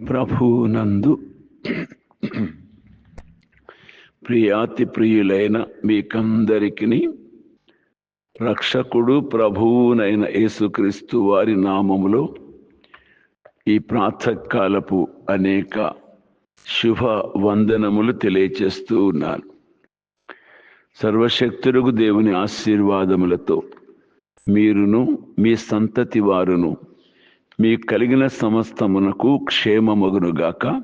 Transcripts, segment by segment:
ప్రభునందు ప్రియాతి ప్రియులైన మీకందరికీ రక్షకుడు ప్రభువునైన యేసుక్రీస్తు వారి నామములో ఈ ప్రాతకాలపు అనేక శుభ వందనములు తెలియచేస్తూ ఉన్నాను. సర్వశక్తులకు దేవుని ఆశీర్వాదములతో మీరును మీ సంతతి వారును మీ కలిగిన సమస్తమునకు క్షేమమగునుగాక.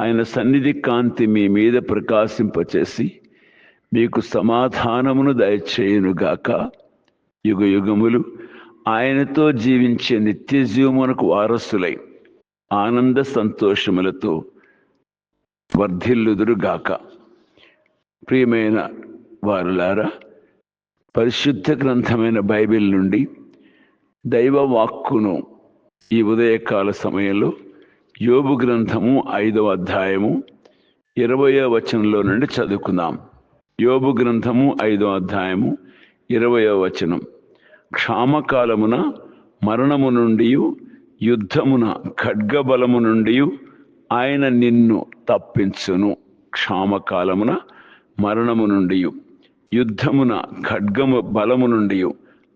ఆయన సన్నిధి కాంతి మీ మీద ప్రకాశింపచేసి మీకు సమాధానమును దయచేయునుగాక. యుగ యుగములు ఆయనతో జీవించే నిత్య జీవమునకు వారసులై ఆనంద సంతోషములతో వర్ధిల్లుదురుగాక. ప్రియమైన వారులారా పరిశుద్ధ గ్రంథమైన బైబిల్ నుండి దైవ వాక్కును ఈ ఉదయకాల సమయంలో యోబు గ్రంథము ఐదవ అధ్యాయము ఇరవయో వచనంలో నుండి చదువుకుందాం. యోబు గ్రంథము ఐదవ అధ్యాయము ఇరవయో వచనం. క్షామకాలమున మరణము నుండి యుద్ధమున ఖడ్గబలము నుండి ఆయన నిన్ను తప్పించును. క్షామకాలమున మరణము నుండి యుద్ధమున ఖడ్గము బలము నుండి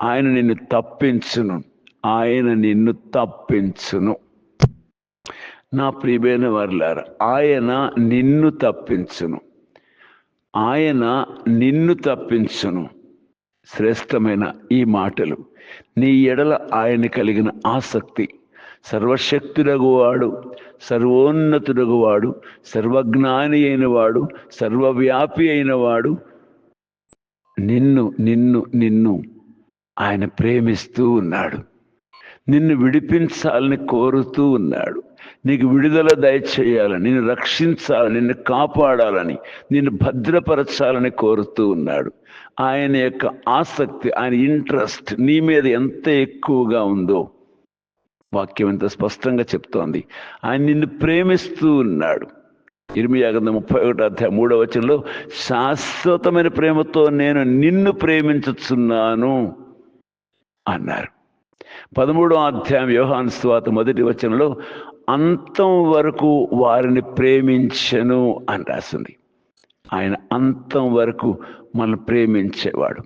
ఆయన నిన్ను తప్పించును. ఆయన నిన్ను తప్పించును. నా ప్రియమైన వర్లారా ఆయన నిన్ను తప్పించును. ఆయన నిన్ను తప్పించును. శ్రేష్టమైన ఈ మాటలు నీ ఎడల ఆయన కలిగిన ఆసక్తి సర్వశక్తురగువాడు సర్వోన్నతురగువాడు సర్వజ్ఞాని అయిన వాడు సర్వవ్యాపి అయిన వాడు నిన్ను నిన్ను నిన్ను ఆయన ప్రేమిస్తూ ఉన్నాడు. నిన్ను విడిపించాలని కోరుతూ ఉన్నాడు. నీకు విడుదల దయచేయాలని నిన్ను రక్షించాలని నిన్ను కాపాడాలని నిన్ను భద్రపరచాలని కోరుతూ ఉన్నాడు. ఆయన యొక్క ఆసక్తి ఆయన ఇంట్రెస్ట్ నీ మీద ఎంత ఎక్కువగా ఉందో వాక్యం ఎంత స్పష్టంగా చెప్తోంది. ఆయన నిన్ను ప్రేమిస్తూ ఉన్నాడు. ఇరిమియా గ్రంథం ముప్పై ఒకటి అధ్యాయం మూడవ వచనంలో శాశ్వతమైన ప్రేమతో నేను నిన్ను ప్రేమించుచున్నాను. అన్నారు. పదమూడవ అధ్యాయం యోహాన్ స్వాత మొదటి వచనంలో అంతం వరకు వారిని ప్రేమించను అని రాసింది. ఆయన అంతం వరకు మనం ప్రేమించేవాడు.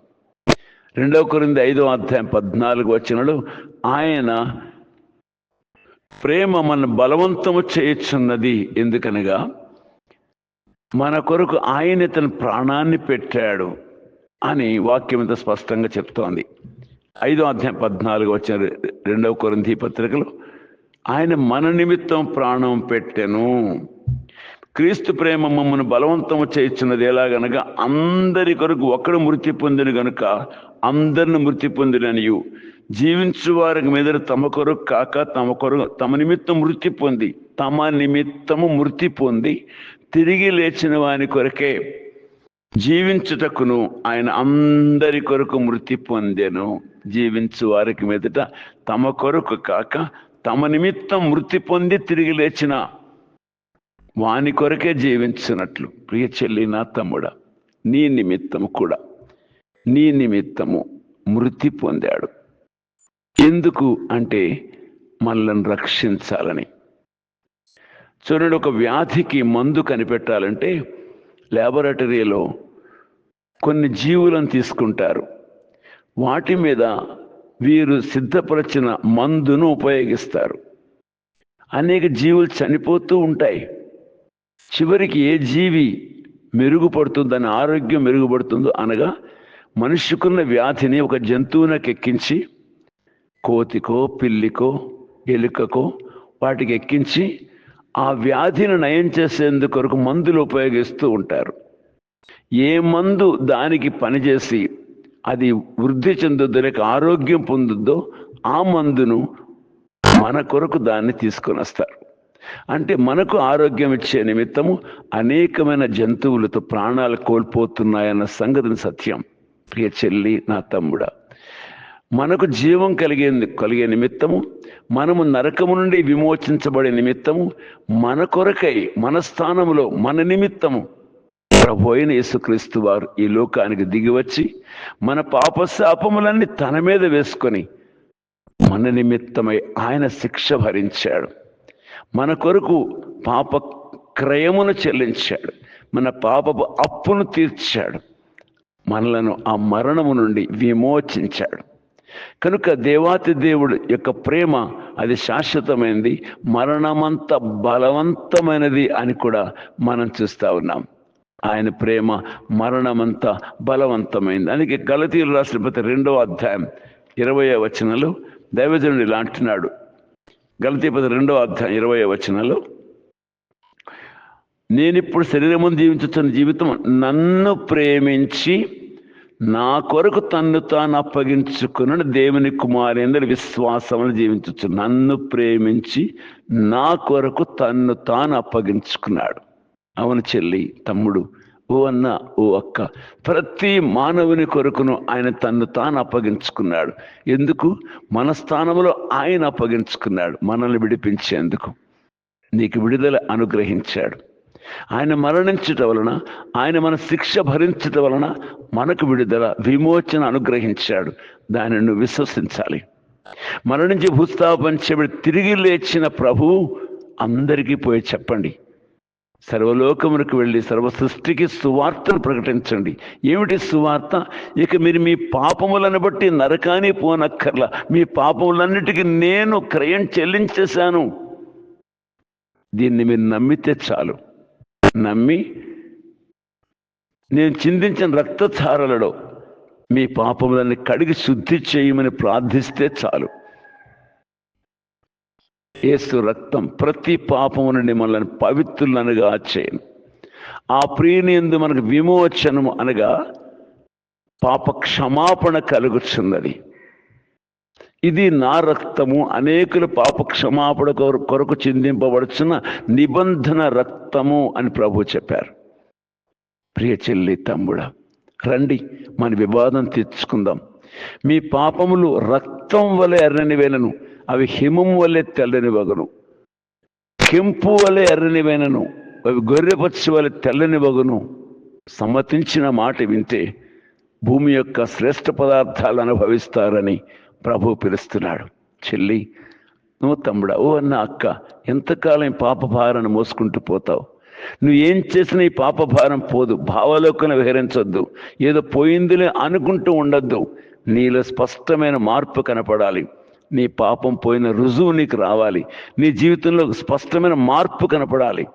రెండవ కొరింది ఐదవ అధ్యాయం పద్నాలుగు వచనంలో ఆయన ప్రేమ మన బలవంతము చేయుచున్నది. ఎందుకనగా మన కొరకు ఆయన తన ప్రాణాన్ని పెట్టాడు అని వాక్యం ఇంత స్పష్టంగా చెప్తోంది. ఐదో అధ్యాయం పద్నాలుగు వచ్చిన రెండవ కొరంధి పత్రికలో. ఆయన మన నిమిత్తం ప్రాణం పెట్టెను. క్రీస్తు ప్రేమ మమ్మను బలవంతము చేయించున్నది ఎలాగనగా అందరి కొరకు ఒకడు మృతి పొందిన గనుక అందరిని మృతి పొందిననియు. జీవించు వారికి మీద తమ కొరకు కాక తమ కొరకు తమ నిమిత్తం మృతి పొంది తమ నిమిత్తము మృతి పొంది తిరిగి లేచిన వాని కొరకే జీవించుటకును ఆయన అందరి కొరకు మృతి పొందెను. జీవించు వారికి మీదట తమ కొరకు కాక తమ నిమిత్తం మృతి పొంది తిరిగి లేచిన వాని కొరకే జీవించినట్లు. ప్రియ చెల్లి నా తమ్ముడ నీ నిమిత్తం కూడా. నీ నిమిత్తము మృతి పొందాడు. ఎందుకు అంటే మనల్ని రక్షించాలని. చూడండి ఒక వ్యాధికి మందు కనిపెట్టాలంటే ల్యాబొరేటరీలో కొన్ని జీవులను తీసుకుంటారు. వాటి మీద వీరు సిద్ధపరచిన మందును ఉపయోగిస్తారు. అనేక జీవులు చనిపోతూ ఉంటాయి. చివరికి ఏ జీవి మెరుగుపడుతుందని ఆరోగ్యం మెరుగుపడుతుందో అనగా మనిషికున్న వ్యాధిని ఒక జంతువునకు ఎక్కించి కోతికో పిల్లికో ఎలుకకో వాటికి ఎక్కించి ఆ వ్యాధిని నయం చేసేందుకు మందులు ఉపయోగిస్తూ ఉంటారు. ఏ మందు దానికి పనిచేసి అది వృద్ధి చెందుద్దో లేక ఆరోగ్యం పొందుద్దో ఆ మందును మన కొరకు దాన్ని తీసుకొని వస్తారు. అంటే మనకు ఆరోగ్యం ఇచ్చే నిమిత్తము అనేకమైన జంతువులతో ప్రాణాలు కోల్పోతున్నాయన్న సంగతిని సత్యం. ప్రియ చెల్లి నా తమ్ముడా మనకు జీవం కలిగే కలిగే నిమిత్తము మనము నరకము నుండి విమోచించబడే నిమిత్తము మన కొరకై మన స్థానంలో మన నిమిత్తము ప్రభు అయిన యేసుక్రీస్తు వారు ఈ లోకానికి దిగివచ్చి మన పాప శాపములన్నీ తన మీద వేసుకొని మన నిమిత్తమై ఆయన శిక్ష భరించాడు. మన కొరకు పాప క్రయమును చెల్లించాడు. మన పాపపు అప్పును తీర్చాడు. మనలను ఆ మరణము నుండి విమోచించాడు. కనుక దేవాతి దేవుడు యొక్క ప్రేమ అది శాశ్వతమైనది మరణమంత బలవంతమైనది అని కూడా మనం చూస్తూ ఉన్నాం. ఆయన ప్రేమ మరణమంత బలవంతమైంది. అందుకే గలతీరు రాసిన ప్రతి రెండవ అధ్యాయం ఇరవై వచనంలో దైవజనుడు ఇలా అంటున్నాడు. గలతీపతి రెండవ అధ్యాయం ఇరవై వచనంలో నేను ఇప్పుడు శరీరము జీవించుతున్న జీవితం నన్ను ప్రేమించి నా కొరకు తన్ను తాను అప్పగించుకున్న దేవుని కుమారేందరి విశ్వాసమును జీవించచ్చు నన్ను ప్రేమించి నా కొరకు తన్ను తాను అప్పగించుకున్నాడు. అవును చెల్లి తమ్ముడు ఓ అన్న ఓ అక్క ప్రతి మానవుని కొరకును ఆయన తన్ను తాను అప్పగించుకున్నాడు. ఎందుకు? మన స్థానంలో ఆయన అప్పగించుకున్నాడు మనల్ని విడిపించేందుకు. నీకు విడుదల అనుగ్రహించాడు. ఆయన మరణించుట వలన ఆయన మన శిక్ష భరించుట వలన మనకు విడుదల విమోచన అనుగ్రహించాడు. దానిని నువ్వు విశ్వసించాలి. మరణించి భూస్థాపన తిరిగి లేచిన ప్రభువు అందరికీ పోయి చెప్పండి. సర్వలోకములకు వెళ్ళి సర్వ సృష్టికి సువార్తను ప్రకటించండి. ఏమిటి సువార్త? ఇక మీరు మీ పాపములను బట్టి నరకాని పోనక్కర్లా. మీ పాపములన్నిటికీ నేను క్రయం చెల్లించేశాను. దీన్ని మీరు నమ్మితే చాలు. నమ్మి నేను చిందించిన రక్తధారలలో మీ పాపములన్నీ కడిగి శుద్ధి చేయమని ప్రార్థిస్తే చాలు. ఏసు రక్తం ప్రతి పాపము నుండి మనల్ని పవిత్రులనగా చేయను ఆ ప్రియుని ఎందు మనకు విమోచనము అనగా పాప క్షమాపణ కలుగుచున్నది. ఇది నా రక్తము అనేకుల పాప క్షమాపణ కొరకు కొరకు చిందింపబడుచున్న నిబంధన రక్తము అని ప్రభు చెప్పారు. ప్రియ చెల్లి తమ్ముడా రండి మన వివాదం తెచ్చుకుందాం మీ పాపములు రక్తం వలె ఎర్రనివేనను అవి హిమం వలె తెల్లని వగను. కెంపు వలె ఎర్రనివైనను అవి గొర్రెపచ్చి వలె తెల్లని వగును. సమ్మతించిన మాట వింటే భూమి యొక్క శ్రేష్ఠ పదార్థాలు అనుభవిస్తారని ప్రభు పిలుస్తున్నాడు. చెల్లి నువ్వు తమ్ముడా ఓ అన్న అక్క ఎంతకాలం పాపభారాన్ని మోసుకుంటూ పోతావు? నువ్వు ఏం చేసినా ఈ పాపభారం పోదు. భావలోకన విహరించొద్దు. ఏదో పోయిందిలే అనుకుంటూ ఉండొద్దు. నీలో స్పష్టమైన మార్పు కనపడాలి. నీ పాపం పోయిన రుజువు నీకు రావాలి. నీ జీవితంలో స్పష్టమైన మార్పు కనపడాలి.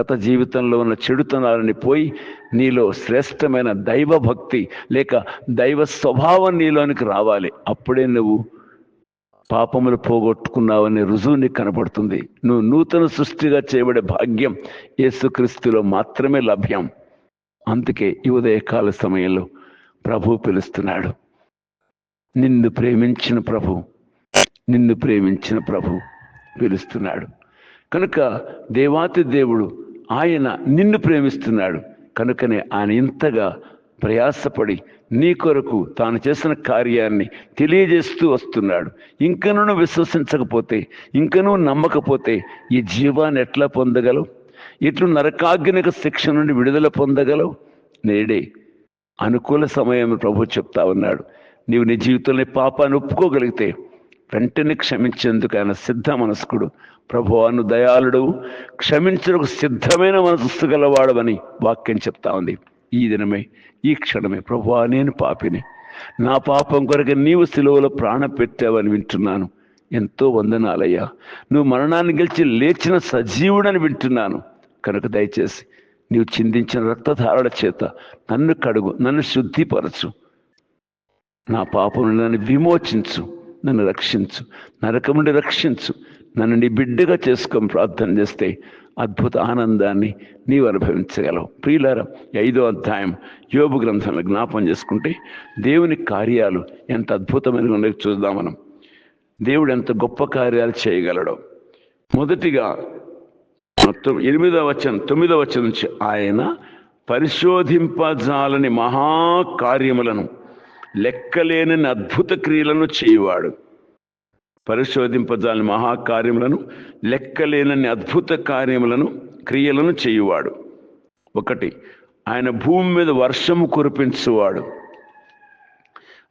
గత జీవితంలో ఉన్న చెడుతనాలని పోయి నీలో శ్రేష్టమైన దైవ భక్తి లేక దైవ స్వభావం నీలోనికి రావాలి. అప్పుడే నువ్వు పాపములు పోగొట్టుకున్నావనే రుజువు నీకు కనపడుతుంది. నువ్వు నూతన సృష్టిగా చేయబడే భాగ్యం యేసుక్రీస్తులో మాత్రమే లభ్యం. అందుకే ఈ ఉదయకాల సమయంలో ప్రభు పిలుస్తున్నాడు. నిన్ను ప్రేమించిన ప్రభు నిన్ను ప్రేమించిన ప్రభు పిలుస్తున్నాడు. కనుక దేవాతి దేవుడు ఆయన నిన్ను ప్రేమిస్తున్నాడు. కనుకనే ఆయన ఇంతగా ప్రయాసపడి నీ కొరకు తాను చేసిన కార్యాన్ని తెలియజేస్తూ వస్తున్నాడు. ఇంకనూ విశ్వసించకపోతే ఇంకనూ నమ్మకపోతే ఈ జీవాన్ని ఎట్లా పొందగలవు? ఇట్లు నరకాగ్నిక శిక్ష నుండి విడుదల పొందగలవు? నేడే అనుకూల సమయం ప్రభు చెప్తా ఉన్నాడు. నీవు నీ జీవితంలో పాపాన్ని ఒప్పుకోగలిగితే వెంటనే క్షమించేందుకు ఆయన సిద్ధ మనస్కుడు ప్రభువాను దయాళుడు క్షమించడానికి సిద్ధమైన మనసు గలవాడవని వాక్యం చెప్తా ఉంది. ఈ దినమే ఈ క్షణమే ప్రభువా నేను పాపిని. నా పాపం కొరకు నీవు సిలువలో ప్రాణం పెట్టావని వింటున్నాను. ఎంతో వందనాలయ్యా. నువ్వు మరణాన్ని గెలిచి లేచిన సజీవుడని వింటున్నాను. కనుక దయచేసి నీవు చిందించిన రక్తధారణ చేత నన్ను కడుగు నన్ను శుద్ధిపరచు. నా పాపం నన్ను విమోచించు. నన్ను రక్షించు నరకం నుండి రక్షించు నన్ను నీ బిడ్డగా చేసుకొని ప్రార్థన చేస్తే అద్భుత ఆనందాన్ని నీవు అనుభవించగలవు. ప్రియులారా ఐదో అధ్యాయం యోబు గ్రంథంలో జ్ఞాపం చేసుకుంటే దేవుని కార్యాలు ఎంత అద్భుతమైన ఉన్నాయో చూద్దాం మనం. దేవుడు ఎంత గొప్ప కార్యాలు చేయగలడు. మొదటిగా మొత్తం ఎనిమిదవ వచనం తొమ్మిదవ వచనం నుంచి ఆయన పరిశోధింపజాలని మహాకార్యములను లెక్కలేని అద్భుత క్రియలను చేయువాడు. పరిశోధింపజాలని మహాకార్యములను లెక్కలేనని అద్భుత కార్యములను క్రియలను చేయువాడు. ఒకటి ఆయన భూమి మీద వర్షము కురిపించువాడు.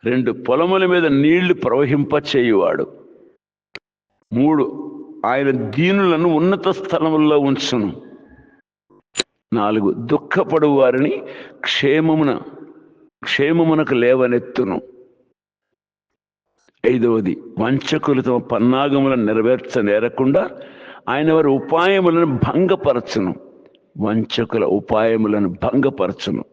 రెండు పొలముల మీద నీళ్ళు ప్రవహింప చేయువాడు. మూడు ఆయన దీనులను ఉన్నత స్థలముల్లో ఉంచును. నాలుగు దుఃఖపడు వారిని క్షేమమున క్షేమమునకు లేవనెత్తును. ఐదవది వంచకులు తమ పన్నాగములను నెరవేర్చ నేరకుండా ఆయన వారి ఉపాయములను భంగపరచును. వంచకుల ఉపాయములను భంగపరచును.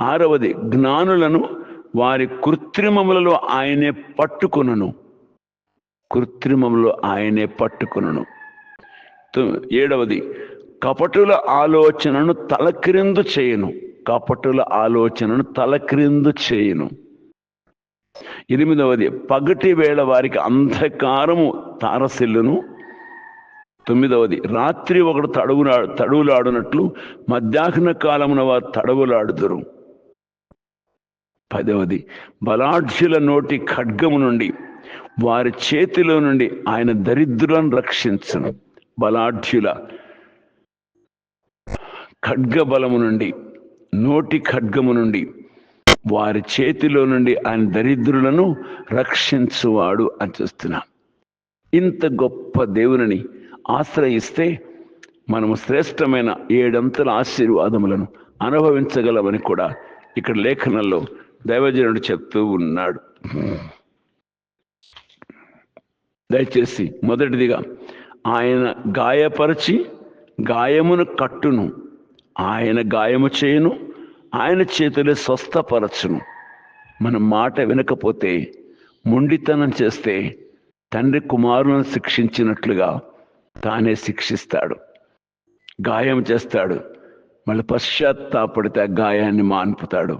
ఆరవది జ్ఞానులను వారి కృత్రిమములలో ఆయనే పట్టుకొనును. కృత్రిమములో ఆయనే పట్టుకును ఏడవది కపటుల ఆలోచనను తలక్రిందు చేయను. కపటుల ఆలోచనను తలక్రిందు చేయను. ఎనిమిదవది పగటి వేళ వారికి అంధకారము తారసిల్లును. తొమ్మిదవది రాత్రి ఒకడు తడువులా తడువులాడునట్లు మధ్యాహ్న కాలమున వారు తడవులాడుదురు. పదవది బలాఢ్యుల నోటి ఖడ్గము నుండి వారి చేతిలో నుండి ఆయన దరిద్రులను రక్షించను. బలాఢ్యుల ఖడ్గ బలము నుండి నోటి ఖడ్గము నుండి వారి చేతిలో నుండి ఆయన దరిద్రులను రక్షించువాడు అని చూస్తున్నాం. ఇంత గొప్ప దేవుని ఆశ్రయిస్తే మనము శ్రేష్టమైన ఏడంతల ఆశీర్వాదములను అనుభవించగలమని కూడా ఇక్కడ లేఖనంలో దైవజనుడు చెప్తూ ఉన్నాడు. దయచేసి మొదటిదిగా ఆయన గాయపరిచి గాయమును కట్టును. ఆయన గాయము చేయను ఆయన చేతులే స్వస్థపరచును. మన మాట వినకపోతే మొండితనం చేస్తే తండ్రి కుమారులను శిక్షించినట్లుగా తానే శిక్షిస్తాడు. గాయం చేస్తాడు. మళ్ళీ పశ్చాత్తాపడితే ఆ గాయాన్ని మాన్పుతాడు.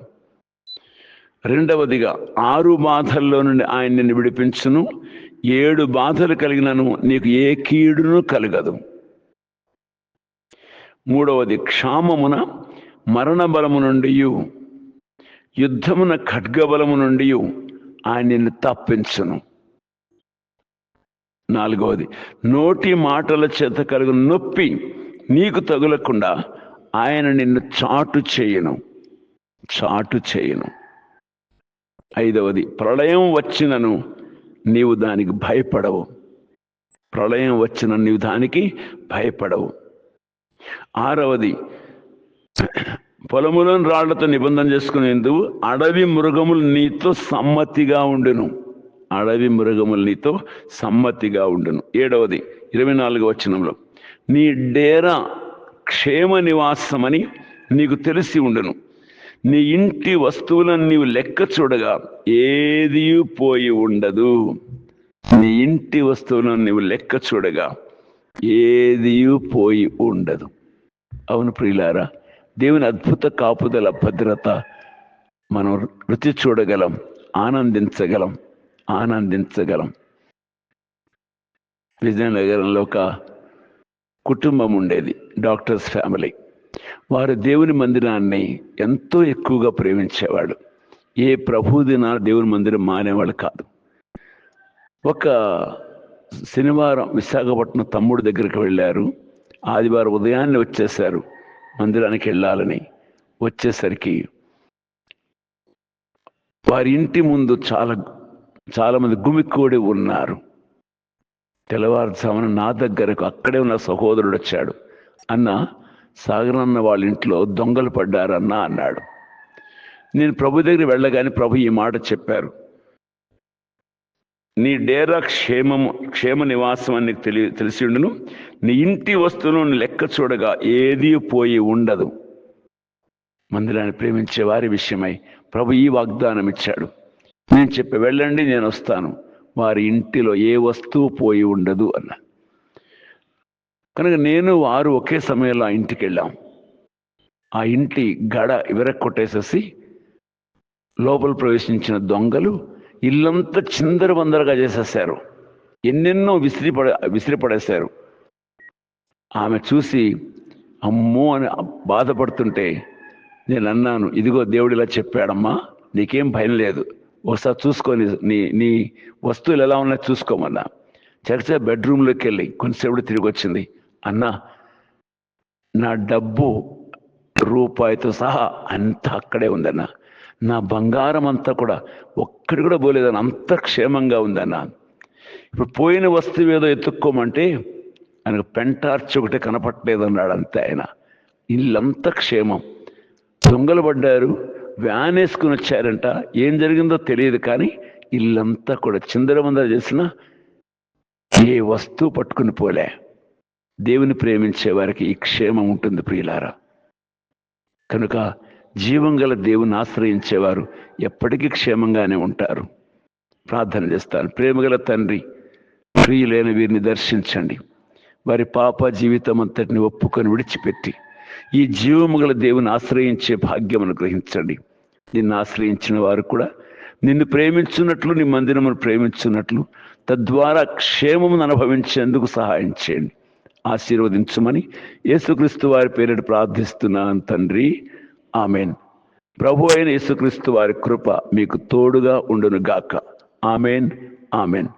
రెండవదిగా ఆరు బాధల్లో నుండి ఆయన నిన్ను విడిపించును. ఏడు బాధలు కలిగినను నీకు ఏ కీడును కలగదు. మూడవది క్షామమున మరణ బలము నుండి యుద్ధమున ఖడ్గబలము నుండి ఆయన నిన్ను తప్పించును. నాలుగవది నోటి మాటల చేత కలుగు నొప్పి నీకు తగులకుండా ఆయన నిన్ను చాటు చేయను. చాటు చేయను. ఐదవది ప్రళయం వచ్చినను నీవు దానికి భయపడవు. ప్రళయం వచ్చిన నీవు దానికి భయపడవు. ఆరవది పొలములను రాళ్ళతో నిబంధన చేసుకునేందుకు అడవి మృగములు నీతో సమ్మతిగా ఉండును. అడవి మృగములు నీతో సమ్మతిగా ఉండును. ఏడవది ఇరవై నాలుగు వచనంలో నీ డేరా క్షేమ నివాసమని నీకు తెలిసి ఉండును. నీ ఇంటి వస్తువులను నీవు లెక్క చూడగా ఏది పోయి ఉండదు. నీ ఇంటి వస్తువులను నీవు లెక్క చూడగా ఏది పోయి ఉండదు. అవును ప్రియులారా దేవుని అద్భుత కాపుదల భద్రత మనం రుచి చూడగలం ఆనందించగలం ఆనందించగలం. విజయనగరంలో ఒక కుటుంబం ఉండేది డాక్టర్స్ ఫ్యామిలీ. వారు దేవుని మందిరాన్ని ఎంతో ఎక్కువగా ప్రేమించేవాడు ఏ ప్రభుదిన దేవుని మందిరం మానేవాళ్ళు కాదు. ఒక శనివారం విశాఖపట్నం తమ్ముడు దగ్గరికి వెళ్ళారు. ఆదివారం ఉదయాన్నే వచ్చేసారు మందిరానికి వెళ్ళాలని వచ్చేసరికి వారి ఇంటి ముందు చాలా చాలా మంది గుమికూడి ఉన్నారు. తెల్లవారుజామున నా దగ్గరకు అక్కడే ఉన్న సహోదరుడు వచ్చాడు. అన్న సాగరన్న వాళ్ళ ఇంట్లో దొంగలు పడ్డారన్న అన్నాడు. నేను ప్రభు దగ్గర వెళ్ళగానే ప్రభు ఈ మాట చెప్పారు. నీ డేరా క్షేమము క్షేమ నివాసం అని తెలి తెలిసి ఉండును. నీ ఇంటి వస్తువులను లెక్క చూడగా ఏది పోయి ఉండదు. మందిరాన్ని ప్రేమించే వారి విషయమై ప్రభు ఈ వాగ్దానం ఇచ్చాడు. నేను చెప్పి వెళ్ళండి నేను వస్తాను. వారి ఇంటిలో ఏ వస్తువు పోయి ఉండదు అన్న. కనుక నేను వారు ఒకే సమయంలో ఆ ఇంటికి వెళ్ళాం. ఆ ఇంటి గడ విరక్కొట్టేసేసి లోపల ప్రవేశించిన దొంగలు ఇల్లంతా చిందరబందరగా చేసేసారు ఎన్నెన్నో విసిరిపడ విసిరిపడేశారు ఆమె చూసి అమ్మో అని బాధపడుతుంటే నేను అన్నాను ఇదిగో దేవుడు ఇలా చెప్పాడమ్మా నీకేం భయం లేదు. ఒకసారి చూసుకొని నీ నీ వస్తువులు ఎలా ఉన్నాయో చూసుకోమన్నా చర్చ బెడ్రూమ్లోకి వెళ్ళి కొంతసేపు తిరిగి వచ్చింది. అన్నా నా డబ్బు రూపాయితో సహా అంతా అక్కడే ఉందన్నా. నా బంగారం అంతా కూడా ఒక్కడి కూడా పోలేదన్న అంత క్షేమంగా ఉందన్న. ఇప్పుడు పోయిన వస్తువు ఏదో ఎత్తుక్కోమంటే ఆయనకు పెంటార్చి ఒకటి కనపట్లేదు అన్నాడు అంతే ఆయన. ఇల్లంతా క్షేమం. దొంగలు పడ్డారు వ్యాన్ వేసుకుని వచ్చారంట. ఏం జరిగిందో తెలియదు కానీ ఇల్లంతా కూడా చిందరమందర చేసిన ఏ వస్తువు పట్టుకుని పోలే. దేవుని ప్రేమించే వారికి ఈ క్షేమం ఉంటుంది ప్రియులారా. కనుక జీవం గల దేవుని ఆశ్రయించేవారు ఎప్పటికీ క్షేమంగానే ఉంటారు. ప్రార్థన చేస్తాను. ప్రేమగల తండ్రి ప్రియులైన వీరిని దర్శించండి. వారి పాప జీవితం అంతటిని ఒప్పుకొని విడిచిపెట్టి ఈ జీవము గల దేవుని ఆశ్రయించే భాగ్యం అనుగ్రహించండి నిన్ను ఆశ్రయించిన వారు కూడా నిన్ను ప్రేమించున్నట్లు నీ మందిరమును ప్రేమించున్నట్లు తద్వారా క్షేమమును అనుభవించేందుకు సహాయం చేయండి. ఆశీర్వదించమని యేసుక్రీస్తు వారి పేరిట ప్రార్థిస్తున్నాను తండ్రి. ఆమెన్. ప్రభు అయిన యేసుక్రీస్తు వారి కృప మీకు తోడుగా ఉండును గాక ఆమెన్ ఆమెన్.